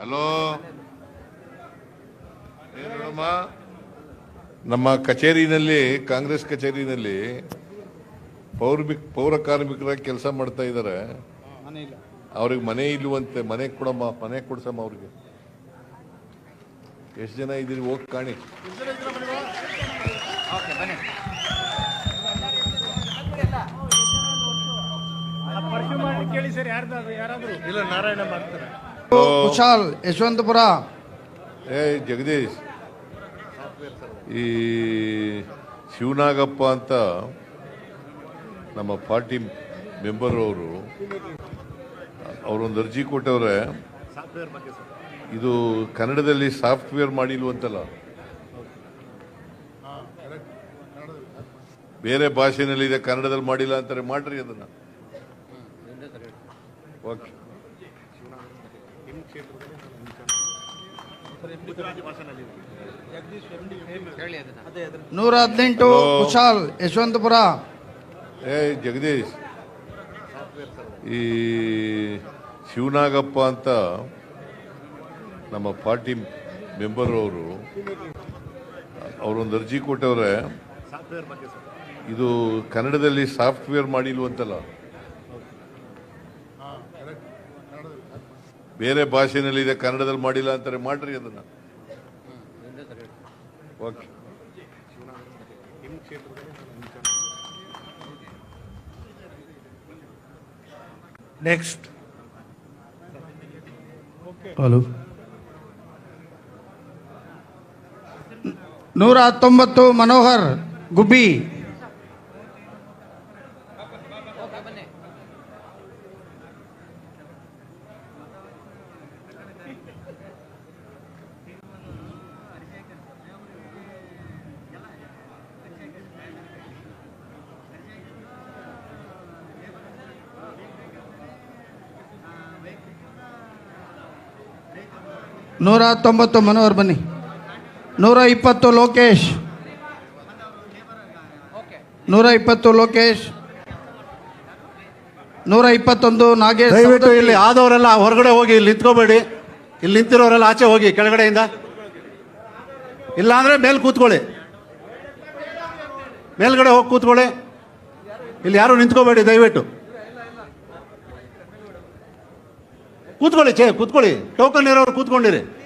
Hello? ನಮ್ಮ ಕಚೇರಿನಲ್ಲಿ ಕಾಂಗ್ರೆಸ್ ಕಚೇರಿನಲ್ಲಿ ಪೌರ್ಮಿಕ್ ಪೌರ ಕಾರ್ಮಿಕರಾಗಿ ಕೆಲಸ ಮಾಡ್ತಾ ಇದ್ದಾರೆ. ಅವ್ರಿಗೆ ಮನೆ ಇಲ್ವಂತೆ ಮನೆ ಕೊಡಮ್ಮ ಮನೆ ಕೊಡ್ಸಮ್ಮ ಅವ್ರಿಗೆ. ಎಷ್ಟು ಜನ ಇದ್ದೀರಿ? ಹೋಗಿ ಕಾಣಿ. ಕೇಳಿ ಸರ್ ಯಾರ್ದಾದ್ರು ಯಾರಾದ್ರು? ಇಲ್ಲ ನಾರಾಯಣ ಮಾಡ್ತಾರೆ. ಕುಶಾಲ್ ಯಶವಂತಪುರ. ಏ ಜಗದೀಶ್. ಈ ಶಿವನಾಗಪ್ಪ ಅಂತ ನಮ್ಮ ಪಾರ್ಟಿ ಮೆಂಬರ್ ಅವರು ಅವರೊಂದು ಅರ್ಜಿ ಕೊಟ್ಟವ್ರೆ. ಇದು ಕನ್ನಡದಲ್ಲಿ ಸಾಫ್ಟ್ವೇರ್ ಮಾಡಿಲ್ವಂತಲ್ಲ. ಬೇರೆ ಭಾಷೆನಲ್ಲಿದೆ ಕನ್ನಡದಲ್ಲಿ ಮಾಡಿಲ್ಲ ಅಂತಾರೆ ಮಾಡ್ರಿ ಅದನ್ನ. ಓಕೆ. ನೂರ ಹದಿನೆಂಟು. ಕುಶಾಲ್ ಯಶವಂತಪುರ. ಏ ಜಗದೀಶ್. ಈ ಶಿವನಾಗಪ್ಪ ಅಂತ ನಮ್ಮ ಪಾರ್ಟಿ ಮೆಂಬರ್ ಅವರು ಅವರೊಂದು ಅರ್ಜಿ ಕೊಟ್ಟವ್ರೆ. ಇದು ಕನ್ನಡದಲ್ಲಿ ಸಾಫ್ಟ್ವೇರ್ ಮಾಡಿಲ್ವಂತಲ್ಲ. ಬೇರೆ ಭಾಷೆನಲ್ಲಿದೆ ಕನ್ನಡದಲ್ಲಿ ಮಾಡಿಲ್ಲ ಅಂತಾರೆ ಮಾಡ್ರಿ ಅದನ್ನ ಓಕೆ. ನೆಕ್ಸ್ಟ್ ಹಲೋ ನೂರ ಹತ್ತೊಂಬತ್ತು ಮನೋಹರ್ ಗುಬ್ಬಿ. ನೂರ ತೊಂಬತ್ತು ಮನೋಹರ್ ಬನ್ನಿ. ನೂರ ಇಪ್ಪತ್ತು ಲೋಕೇಶ್. ನೂರ ಇಪ್ಪತ್ತು ಲೋಕೇಶ್. ನೂರ ಇಪ್ಪತ್ತೊಂದು ನಾಗೇಶ್ ದಯವಿಟ್ಟು ಇಲ್ಲಿ ಆದವರೆಲ್ಲ ಹೊರಗಡೆ ಹೋಗಿ ಇಲ್ಲಿ ನಿಂತ್ಕೋಬೇಡಿ. ಇಲ್ಲಿ ನಿಂತಿರೋರೆಲ್ಲ ಆಚೆ ಹೋಗಿ ಕೆಳಗಡೆಯಿಂದ. ಇಲ್ಲ ಅಂದ್ರೆ ಮೇಲೆ ಕೂತ್ಕೊಳ್ಳಿ. ಮೇಲ್ಗಡೆ ಹೋಗಿ ಕೂತ್ಕೊಳ್ಳಿ. ಇಲ್ಲಿ ಯಾರು ನಿಂತ್ಕೋಬೇಡಿ ದಯವಿಟ್ಟು. ಕೂತ್ಕೊಳ್ಳಿ ಚೇ ಕೂತ್ಕೊಳ್ಳಿ. ಟೋಕನ್ ಇರೋರು ಕೂತ್ಕೊಂಡಿರಿ.